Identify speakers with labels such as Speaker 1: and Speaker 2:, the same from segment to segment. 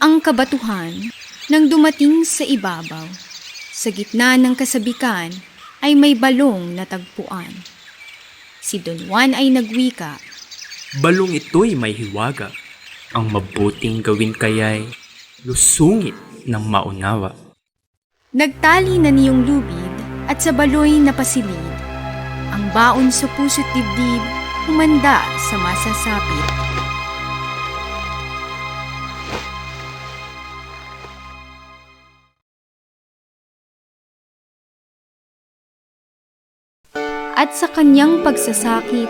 Speaker 1: ang kabatuhan nang dumating sa ibabaw. Sa gitna ng kasabikan ay may balong na tagpuan. Si Don Juan ay nagwika,
Speaker 2: Balong ito'y may hiwaga. Ang mabuting gawin kaya'y lusungit ng maunawa.
Speaker 1: Nagtali na niyong lubid at sa baloy napasilid. Ang baon sa puso't dibdib humanda sa masasapit. At sa kanyang pagsasakit,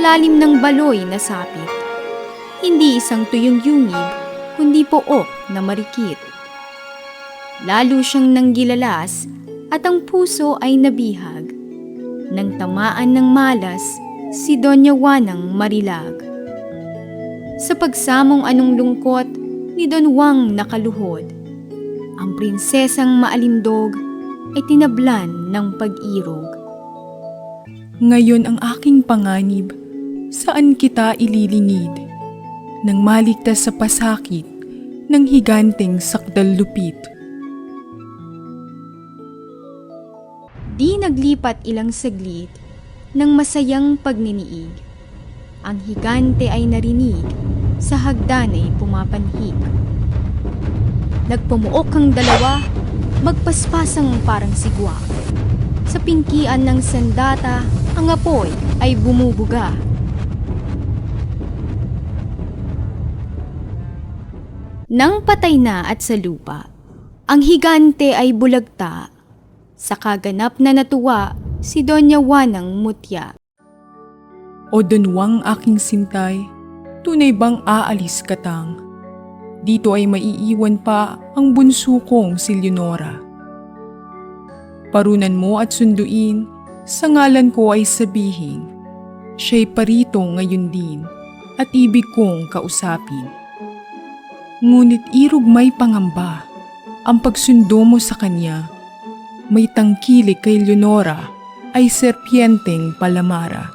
Speaker 1: lalim ng baloy na sapit. Hindi isang tuyong yungib, kundi pook na marikit. Lalo siyang nanggilalas at ang puso ay nabihag. Nang tamaan ng malas, si Doña Juanang marilag. Sa pagsamong anong lungkot, ni Don Juan nakaluhod. Ang prinsesang maalindog ay tinablan ng pag-irog.
Speaker 3: Ngayon ang aking panganib, saan kita ililingid? Nang maligtas sa pasakit ng higanteng sakdal lupit.
Speaker 1: Di naglipat ilang saglit ng masayang pagniniig. Ang higante ay narinig, sa hagdan ay pumapanhik. Nagpumuok ang dalawa, magpaspasang parang sigwa. Sa pingkian ng sandata, ang apoy ay bumubuga. Nang patay na at sa lupa, ang higante ay bulagta sa kaganap na natuwa, si Doña Juanang mutya.
Speaker 3: O dunwang aking sintay, tunay bang aalis katang? Dito ay maiiwan pa ang bunso kong si Leonora. Parunan mo at sunduin, sa ngalan ko ay sabihin, siya'y parito ngayon din at ibig kong kausapin. Ngunit irog may pangamba, ang pagsundo mo sa kanya, may tangkilik kay Leonora ay serpienteng palamara.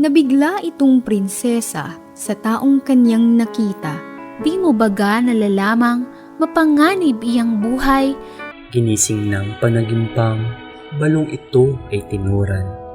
Speaker 1: Nabigla itong prinsesa sa taong kanyang nakita.
Speaker 4: Di mo baga nalalamang mapanganib iyang buhay
Speaker 2: Ginising ng panagimpang, balong ito ay tinuran.